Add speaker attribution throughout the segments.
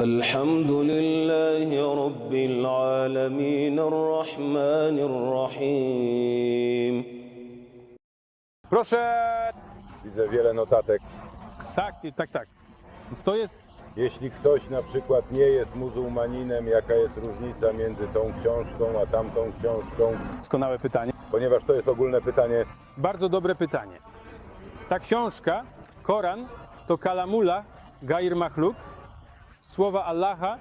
Speaker 1: الحمد لله رب العالمين الرحمن الرحيم
Speaker 2: Proszę!
Speaker 3: Widzę wiele notatek.
Speaker 2: Tak, tak, tak. Więc to jest.
Speaker 3: Jeśli ktoś na przykład nie jest muzułmaninem, jaka jest różnica między tą książką a tamtą książką?
Speaker 2: Doskonałe pytanie.
Speaker 3: Ponieważ to jest ogólne pytanie,
Speaker 2: Bardzo dobre pytanie. Ta książka, Koran, to Kalamula, Gair Machluk, słowa Allaha,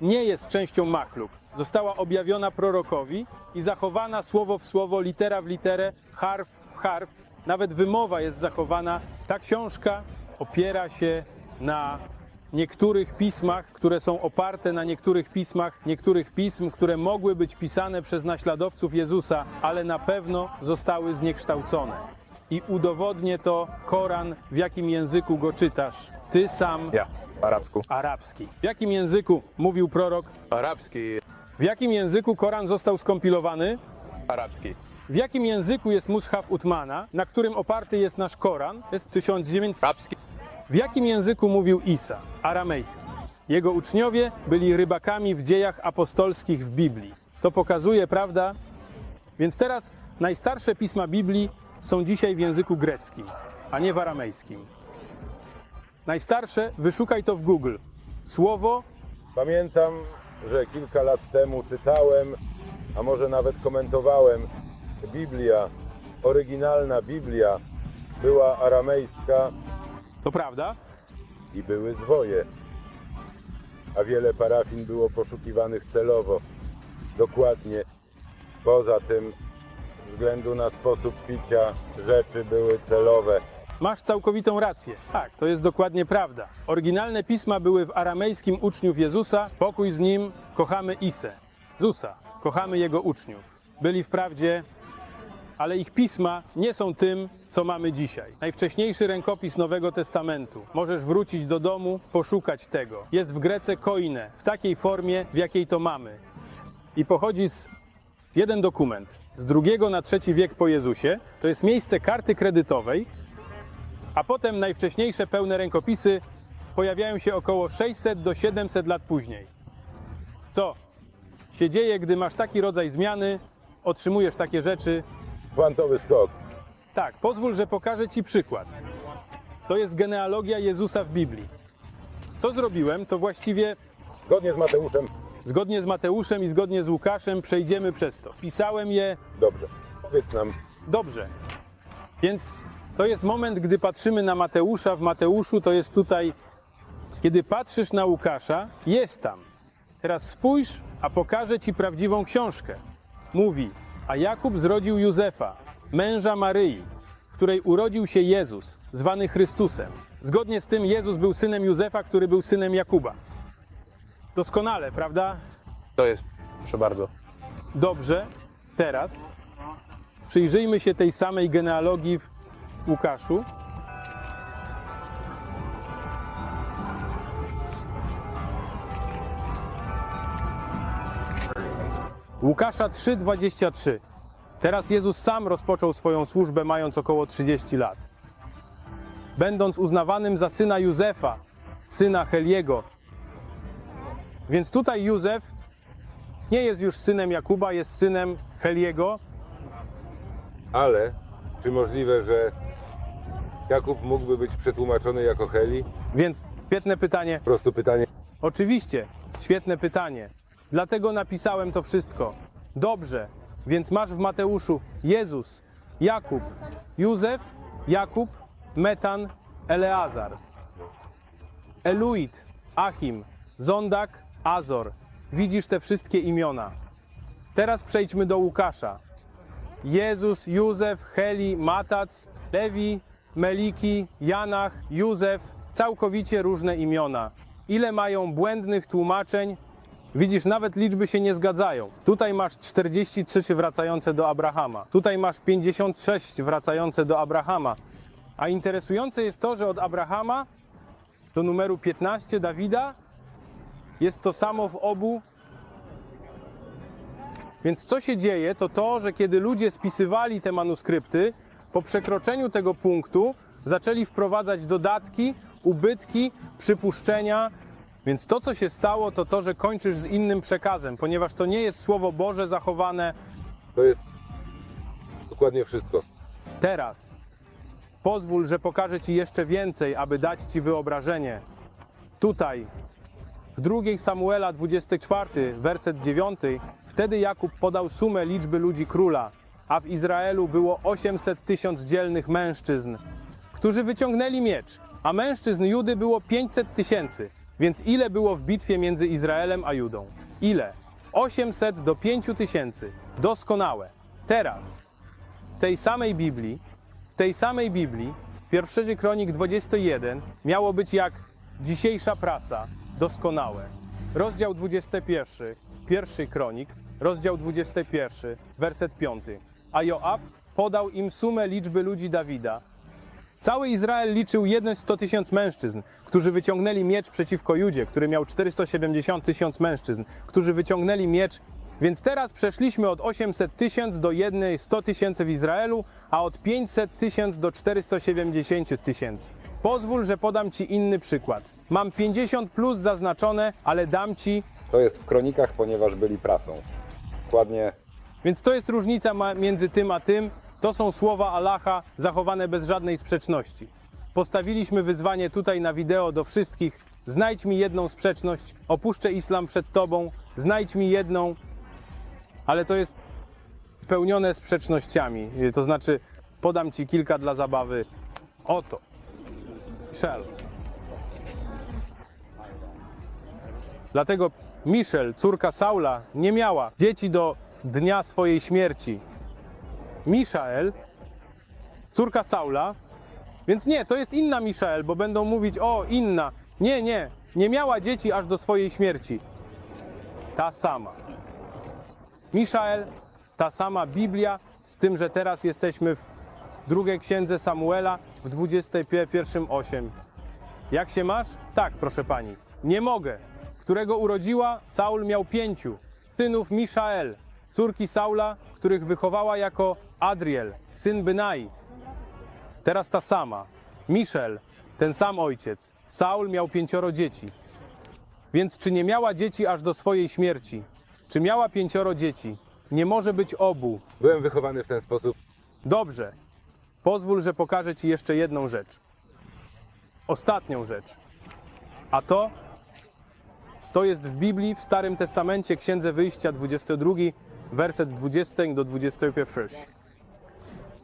Speaker 2: nie jest częścią Machluk. Została objawiona prorokowi i zachowana słowo w słowo, litera w literę, harf w harf. Nawet wymowa jest zachowana. Ta książka opiera się na niektórych pismach, które są oparte na niektórych pismach, niektórych pism, które mogły być pisane przez naśladowców Jezusa, ale na pewno zostały zniekształcone. I udowodnię to Koran, w jakim języku go czytasz. Ty sam
Speaker 4: Ja, arabsku.
Speaker 2: arabski. W jakim języku mówił prorok?
Speaker 4: Arabski,
Speaker 2: W jakim języku Koran został skompilowany?
Speaker 4: arabski.
Speaker 2: W jakim języku jest Mushaf Utmana, na którym oparty jest nasz Koran? Jest 1900.
Speaker 4: Arabski,
Speaker 2: W jakim języku mówił Isa? Aramejski. Jego uczniowie byli rybakami w dziejach apostolskich w Biblii. To pokazuje, prawda? Więc teraz najstarsze pisma Biblii są dzisiaj w języku greckim, a nie w aramejskim. Najstarsze, wyszukaj to w Google. Słowo
Speaker 3: pamiętam, że kilka lat temu czytałem, a może nawet komentowałem, Biblia, oryginalna Biblia była aramejska
Speaker 2: to prawda?
Speaker 3: i były zwoje. A wiele parafin było poszukiwanych celowo. Dokładnie. Poza tym, ze względu na sposób picia, rzeczy były celowe.
Speaker 2: Masz całkowitą rację. Tak, to jest dokładnie prawda. Oryginalne pisma były w aramejskim uczniów Jezusa. Pokój z nim, kochamy Isę. Zusa, kochamy jego uczniów. Byli wprawdzie, ale ich pisma nie są tym, co mamy dzisiaj. Najwcześniejszy rękopis Nowego Testamentu. Możesz wrócić do domu, poszukać tego. Jest w Grece koine, w takiej formie, w jakiej to mamy. I pochodzi z, z jeden dokument. Z drugiego na trzeci wiek po Jezusie. To jest miejsce karty kredytowej, a potem najwcześniejsze pełne rękopisy pojawiają się około 600 do 700 lat później. Co się dzieje, gdy masz taki rodzaj zmiany, otrzymujesz takie rzeczy?
Speaker 3: Kwantowy skok.
Speaker 2: Tak, pozwól, że pokażę Ci przykład. To jest genealogia Jezusa w Biblii. Co zrobiłem, to właściwie
Speaker 3: Zgodnie z Mateuszem.
Speaker 2: zgodnie z Mateuszem i zgodnie z Łukaszem przejdziemy przez to. Pisałem je
Speaker 3: Dobrze. Powiedz nam,
Speaker 2: Dobrze. Więc to jest moment, gdy patrzymy na Mateusza. W Mateuszu to jest tutaj, kiedy patrzysz na Łukasza, jest tam. Teraz spójrz, a pokażę ci prawdziwą książkę. Mówi, a Jakub zrodził Józefa, męża Maryi, której urodził się Jezus, zwany Chrystusem. Zgodnie z tym Jezus był synem Józefa, który był synem Jakuba. Doskonale, prawda?
Speaker 4: to jest, proszę bardzo.
Speaker 2: Dobrze, teraz przyjrzyjmy się tej samej genealogii w Łukaszu. Łukasza 3:23. Teraz Jezus sam rozpoczął swoją służbę mając około 30 lat. Będąc uznawanym za syna Józefa, syna Heliego. Więc tutaj Józef nie jest już synem Jakuba, jest synem Heliego.
Speaker 3: ale czy możliwe, że Jakub mógłby być przetłumaczony jako Heli?
Speaker 2: Więc świetne pytanie.
Speaker 3: Po prostu pytanie.
Speaker 2: Oczywiście, świetne pytanie. Dlatego napisałem to wszystko. Dobrze, więc masz w Mateuszu Jezus, Jakub, Józef, Jakub, Metan, Eleazar, Eluid, Achim, Zondak, Azor. Widzisz te wszystkie imiona. Teraz przejdźmy do Łukasza. Jezus, Józef, Heli, Matac, Lewi, Meliki, Janach, Józef, całkowicie różne imiona. Ile mają błędnych tłumaczeń? Widzisz, nawet liczby się nie zgadzają. Tutaj masz 43 wracające do Abrahama. Tutaj masz 56 wracające do Abrahama. A interesujące jest to, że od Abrahama do numeru 15 Dawida jest to samo w obu więc co się dzieje, to to, że kiedy ludzie spisywali te manuskrypty, po przekroczeniu tego punktu zaczęli wprowadzać dodatki, ubytki, przypuszczenia Więc to, co się stało, to to, że kończysz z innym przekazem, ponieważ to nie jest Słowo Boże zachowane
Speaker 3: To jest dokładnie wszystko.
Speaker 2: teraz. Pozwól, że pokażę Ci jeszcze więcej, aby dać Ci wyobrażenie. Tutaj, w 2 Samuela 24, werset 9, wtedy Jakub podał sumę liczby ludzi króla, a w Izraelu było 800 tysiąc dzielnych mężczyzn, którzy wyciągnęli miecz, a mężczyzn Judy było 500 tysięcy. Więc ile było w bitwie między Izraelem a Judą? Ile? 800 do 5 tysięcy. Doskonałe. Teraz, w tej samej Biblii, w tej samej Biblii, pierwszy kronik 21 miało być jak dzisiejsza prasa, doskonałe. Rozdział 21, pierwszy kronik, rozdział 21, werset 5. A Joab podał im sumę liczby ludzi Dawida. Cały Izrael liczył jeden 100 tysiąc mężczyzn, którzy wyciągnęli miecz przeciwko Judzie, który miał 470 tysiąc mężczyzn, którzy wyciągnęli miecz. Więc teraz przeszliśmy od 800 tysięcy do jednej 100 tysięcy w Izraelu, a od 500 tysięcy do 470 tysięcy. Pozwól, że podam Ci inny przykład. Mam 50 plus zaznaczone, ale dam Ci
Speaker 3: To jest w kronikach, ponieważ byli prasą. Dokładnie
Speaker 2: Więc to jest różnica między tym a tym. To są słowa Allaha zachowane bez żadnej sprzeczności. Postawiliśmy wyzwanie tutaj na wideo do wszystkich. Znajdź mi jedną sprzeczność, opuszczę islam przed tobą, znajdź mi jedną, ale to jest pełnione sprzecznościami. Y, To znaczy, podam ci kilka dla zabawy. Oto. Michelle. Dlatego Michelle, córka Saula, nie miała dzieci do dnia swojej śmierci. Miszael, córka Saula, więc nie, to jest inna Miszael, bo będą mówić, o, inna. Nie, nie, nie miała dzieci aż do swojej śmierci. Ta sama. Miszael, ta sama Biblia, z tym, że teraz jesteśmy w drugiej księdze Samuela w 21.8. Jak się masz? Tak, proszę pani. Nie mogę. Którego urodziła, Saul miał pięciu. Synów Miszael, córki Saula, których wychowała jako Adriel, syn Bynai. Teraz ta sama. Miszel, ten sam ojciec. Saul miał pięcioro dzieci. Więc czy nie miała dzieci aż do swojej śmierci? Czy miała pięcioro dzieci? Nie może być obu.
Speaker 3: byłem wychowany w ten sposób.
Speaker 2: Dobrze. Pozwól, że pokażę Ci jeszcze jedną rzecz. Ostatnią rzecz. A to, to jest w Biblii, w Starym Testamencie, Księdze Wyjścia, 22, werset 20 do 21.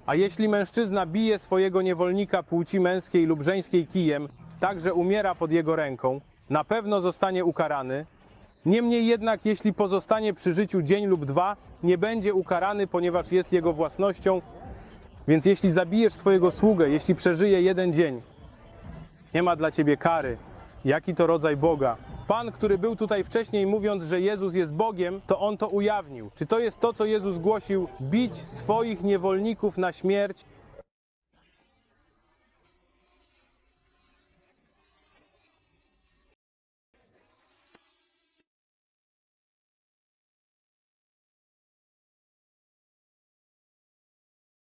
Speaker 2: A jeśli mężczyzna bije swojego niewolnika płci męskiej lub żeńskiej kijem, tak że umiera pod jego ręką, na pewno zostanie ukarany. Niemniej jednak, jeśli pozostanie przy życiu dzień lub dwa, nie będzie ukarany, ponieważ jest jego własnością. Więc jeśli zabijesz swojego sługę, jeśli przeżyje jeden dzień, nie ma dla ciebie kary. Jaki to rodzaj Boga? Pan, który był tutaj wcześniej mówiąc, że Jezus jest Bogiem, to on to ujawnił. Czy to jest to, co Jezus głosił? Bić swoich niewolników na śmierć